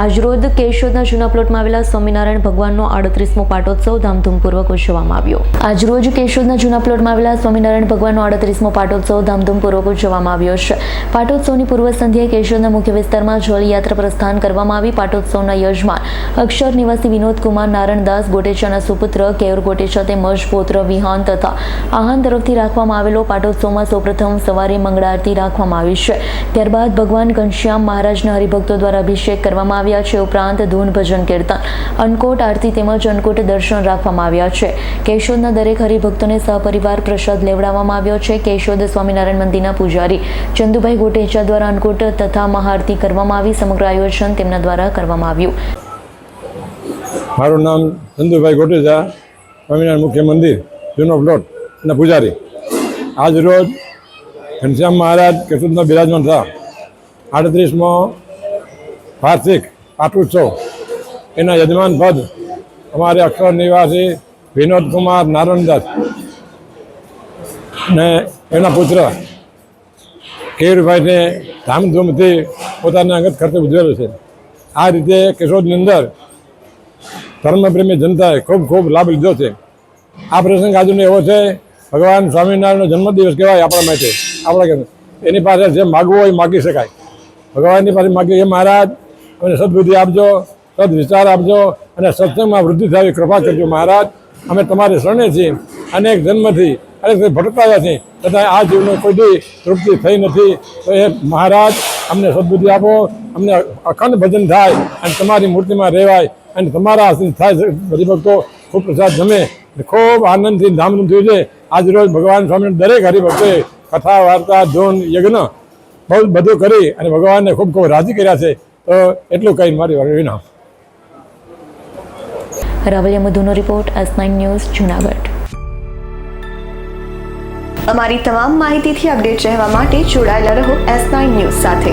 આજરોજ કેશોદના જૂના પ્લોટમાં આવેલા સ્વામિનારાયણ ભગવાનનો આડત્રીસમો પાટોત્સવ ધામધૂમપૂર્વક ઉજવવામાં આવ્યો. આજરોજ કેશોદના જૂના પ્લોટમાં આવેલા સ્વામિનારાયણ ભગવાનનો આડત્રીસમો પાટોત્સવ ધામધૂમપૂર્વક ઉજવવામાં આવ્યો છે. પાટોત્સવની પૂર્વ સંધ્યાએ કેશોદના મુખ્ય વિસ્તારમાં જળયાત્રા પ્રસ્થાન કરવામાં આવી. પાટોત્સવના યજમાન અક્ષર નિવાસી વિનોદકુમાર નારણદાસ ગોટેચાના સુપુત્ર કેયુર ગોટેચા તેમજ પૌત્ર વિહાન તથા આહાન તરફથી રાખવામાં આવેલો પાટોત્સવમાં સૌપ્રથમ સવારે મંગળા આરતી રાખવામાં આવી છે. ત્યારબાદ ભગવાન ઘનશ્યામ મહારાજના હરિભક્તો દ્વારા અભિષેક કરવામાં આવ્યા છે ઉપરાંત ધૂન ભજન કીર્તન. અન્નકોટ આરતી તેમજ અન્નકોટ દર્શન રાખવામાં આવ્યા છે. કેશોદના દરેક હરિભક્તોને સહપરિવાર પ્રસાદ લેવડાવવામાં આવ્યો છે. કેશોદ સ્વામિનારાયણ મંદિરના પૂજારી ચંદુભાઈ ગોટેચા દ્વારા અન્નકોટ તથા મહાઆરતી કરવામાં આવી. સમગ્ર આયોજન તેમના દ્વારા કરવામાં આવ્યું. મારું નામ ચંદુભાઈ ગોટેજા સ્વામિનારાયણ મુખ્ય મંદિર જૂનો પ્લોટ અને પૂજારી. આજ રોજ ઘનશ્યામ મહારાજ કેશુદના બિરાજમાન થયા. આડત્રીસમો વાર્ષિક પાટોત્સવ એના યજમાન પદ અમારે અક્ષર નિવાસી વિનોદ કુમાર નારાયણદાસ ને એના પુત્ર કેયુરભાઈને ધામધૂમથી પોતાના અંગત ખર્ચે ઉજવેલો છે. આ રીતે કેશોદની અંદર ધર્મપ્રેમી જનતાએ ખૂબ ખૂબ લાભ લીધો છે. આ પ્રસંગ આજનો એવો છે, ભગવાન સ્વામિનારાયણનો જન્મદિવસ કહેવાય આપણા માટે. આપણા એની પાસે જે માગવું હોય માગી શકાય. ભગવાનની પાસે માગીએ એ મહારાજ અમને સદબુદ્ધિ આપજો સદવિચાર આપજો અને સત્સંગમાં વૃદ્ધિ થાય કૃપા કરજો મહારાજ. અમે તમારી શરણે છીએ. અનેક જન્મથી, અનેક ભટકાયા છીએ. છતાં આ જીવનો કોઈ દી તૃપ્તિ થઈ નથી. તો એ મહારાજ, અમને સદબુદ્ધિ આપો, અમને અખંડ ભજન થાય અને તમારી મૂર્તિમાં રહેવાય અને તમારા આસન થાય હરિભક્તો ભક્તો ખૂબ પ્રસાદ જમે ખૂબ આનંદથી ધામધૂમથી છે આજ રોજ ભગવાન સ્વામી દરેક હરિભક્તોએ કથા, વાર્તા, ધૂન, યજ્ઞ બહુ બધું કરી અને ભગવાનને ખૂબ ખૂબ રાજી કર્યા છે. તો એટલું કહી મારી વિના. Ravaliya મધુનો report S nine news, Junagadh. અમારી તમામ માહિતીથી અપડેટ રહેવા માટે જોડાયેલા રહો એસ નાઇન ન્યૂઝ સાથે.